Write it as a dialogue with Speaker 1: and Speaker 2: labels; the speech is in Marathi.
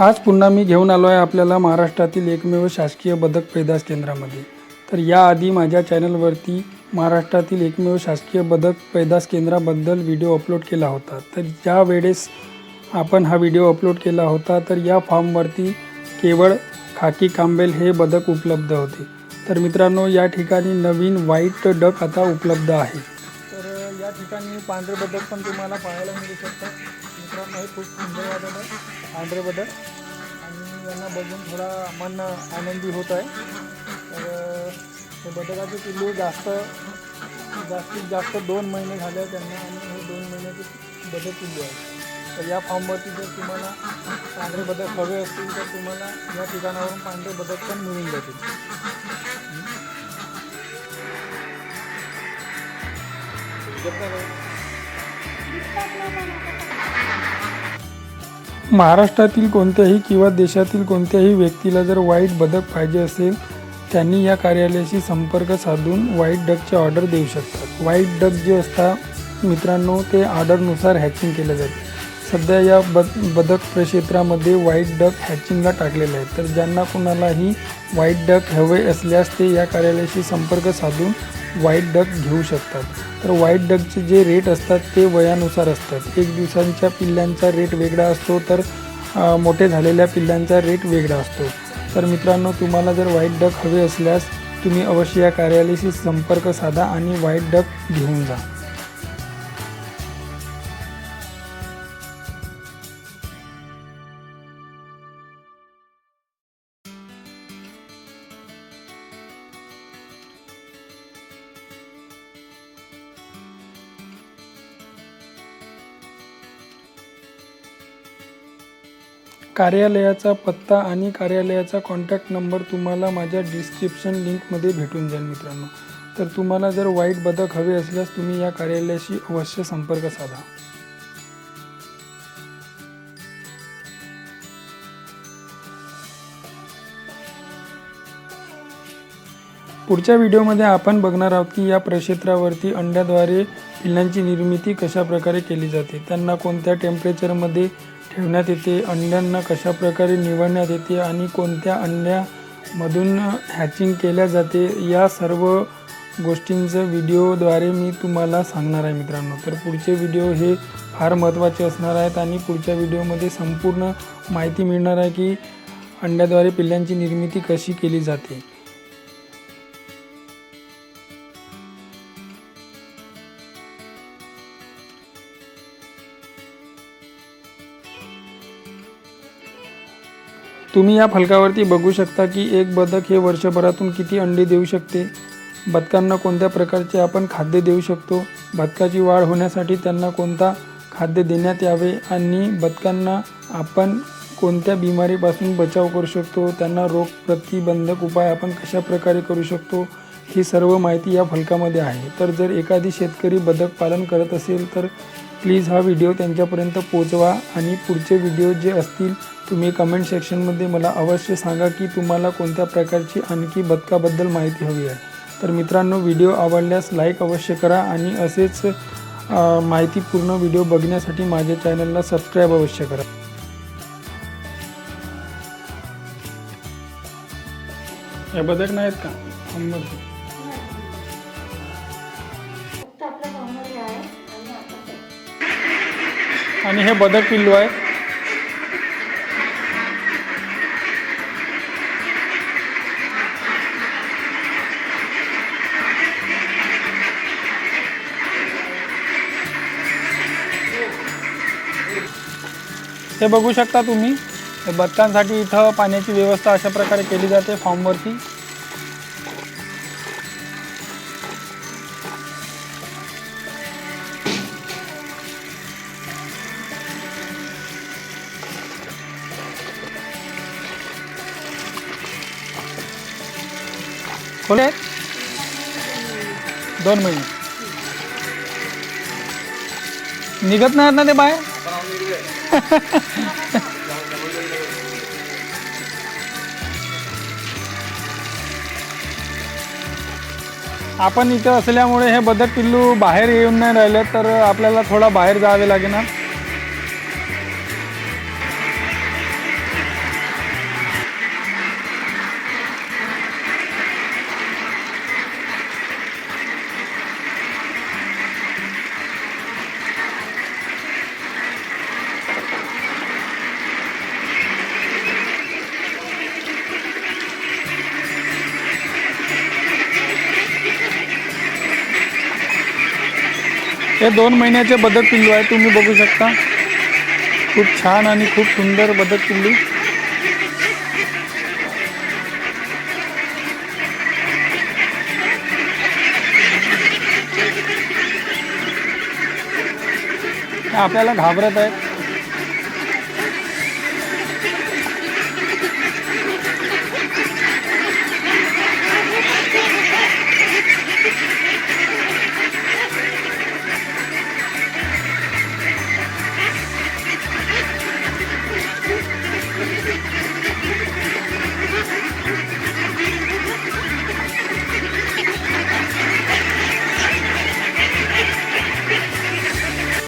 Speaker 1: आज पुन्हा मी घेऊन आलो आहे आपल्याला महाराष्ट्रातील एकमेव शासकीय बदक पैदास केंद्रामध्ये. तर याआधी माझ्या चॅनलवरती महाराष्ट्रातील एकमेव शासकीय बदक पैदास केंद्राबद्दल व्हिडिओ अपलोड केला होता. तर ज्या वेळेस आपण हा व्हिडिओ अपलोड केला होता तर या फॉर्मवरती केवळ खाकी कांबेल हे बदक उपलब्ध होते. तर मित्रांनो या ठिकाणी नवीन व्हाईट डक आता उपलब्ध आहे. तर या ठिकाणी पांढरे बदक पण तुम्हाला पाहायला मिळू शकतात. मित्रांनो हे खूप सुंदर वाटत आहे. पांढरे बदल आणि यांना बघून थोडा मन आनंदी होत आहे. तर हे बदकाचे पिल्लू जास्त जास्तीत जास्त दोन महिने झाले त्यांना आणि हे दोन महिन्याचे बदक पिल्लू आहे. तर या फॉर्मवरती जर तुम्हाला पांढरे बदक हवे असतील तर तुम्हाला या ठिकाणावरून पांढरे बदक पण मिळून जातील. महाराष्ट्रातील कोणत्याही किंवा देशातील कोणत्याही व्यक्तीला जर वाईट बदक पाहिजे असेल त्यांनी या कार्यालयाशी संपर्क साधून व्हाईट डकची ऑर्डर देऊ शकतात. व्हाईट डक जे असतात मित्रांनो ते ऑर्डरनुसार हॅचिंग केलं जाते. सध्या या बद बदक प्रक्षेत्रामध्ये व्हाईट डक हॅचिंगला टाकलेले आहेत तर ज्यांना कुणालाही व्हाईट डक हवे असल्यास ते या कार्यालयाशी संपर्क साधून व्हाईट डक घेऊ शकतात. तर व्हाईट डकचे जे रेट असतात ते वयानुसार असतात. एक दिवसांच्या पिल्लांचा रेट वेगळा असतो तर मोठे झालेल्या पिल्लांचा रेट वेगळा असतो. तर मित्रांनो तुम्हाला जर व्हाईट डक हवे असल्यास तुम्ही अवश्य या कार्यालयाशी संपर्क साधा आणि व्हाईट डक घेऊन जा. कार्यालयाचा पत्ता आणि कार्यालयाचा कॉन्टॅक्ट नंबर तुम्हाला माझ्या डिस्क्रिप्शन लिंकमध्ये भेटून जाईल मित्रांनो. तर तुम्हाला जर वाईट बदक हवे असल्यास तुम्ही या कार्यालयाशी अवश्य संपर्क साधा. पुढच्या व्हिडिओमध्ये आपण बघणार आहोत की या प्रक्षेत्रावरती अंड्याद्वारे पिल्लांची निर्मिती कशा प्रकारे केली जाते. त्यांना कोणत्या टेम्परेचरमध्ये ठेवण्यात येते. अंड्यांना कशा प्रकारे निवडण्यात येते आणि कोणत्या अंड्यामधून हॅचिंग केल्या जाते या सर्व गोष्टींचं व्हिडिओद्वारे मी तुम्हाला सांगणार आहे मित्रांनो. तर पुढचे व्हिडिओ हे फार महत्त्वाचे असणार आहेत आणि पुढच्या व्हिडिओमध्ये संपूर्ण माहिती मिळणार आहे की अंड्याद्वारे पिल्लांची निर्मिती कशी केली जाते. तुम्ही या फलकावरती बघू शकता की एक बदक हे वर्षभरातून किती अंडे देऊ शकते. बदकांना कोणत्या प्रकारचे आपण खाद्य देऊ शकतो? बदकाची वाढ होण्यासाठी त्यांना कोणता खाद्य देण्यात यावे? आणि बदकांना आपण कोणत्या बिमारीपासून बचाव करू शकतो? त्यांना रोग प्रतिबंधक उपाय आपण कशा प्रकारे करू शकतो? ही सर्व माहिती या फलकामध्ये आहे. तर जर एखादी शेतकरी बदक पालन करत असेल तर प्लीज हा व्हिडिओ त्यांच्यापर्यंत पोचवा आणि पुढचे व्हिडिओ जे असतील तुम्ही कमेंट सेक्शनमध्ये मला अवश्य सांगा की तुम्हाला कोणत्या प्रकारची आणखी बदकाबद्दल माहिती हवी आहे. तर मित्रांनो व्हिडिओ आवडल्यास लाईक अवश्य करा आणि असेच माहितीपूर्ण व्हिडिओ बघण्यासाठी माझ्या चॅनलला सबस्क्राईब अवश्य करा. या बदक नाहीत का?
Speaker 2: आणि
Speaker 1: हे बदक पिल्लू आहे. हे बघू शकता तुम्ही बदकांसाठी इथं पाण्याची व्यवस्था अशा प्रकारे केली जाते फॉर्मवरती खोले? दोन महिने. निघत नाही ना ते बाहेर? आपण इथं असल्यामुळे हे बदक पिल्लू बाहेर येऊन नाही राहिले तर आपल्याला थोडा बाहेर जावे लागेल हे दोन महिन्याचे बदक पिल्लू आहे तुम्ही बघू शकता. खूप छान आणि खूप सुंदर बदक पिल्लू. आपल्याला घाबरत आहेत.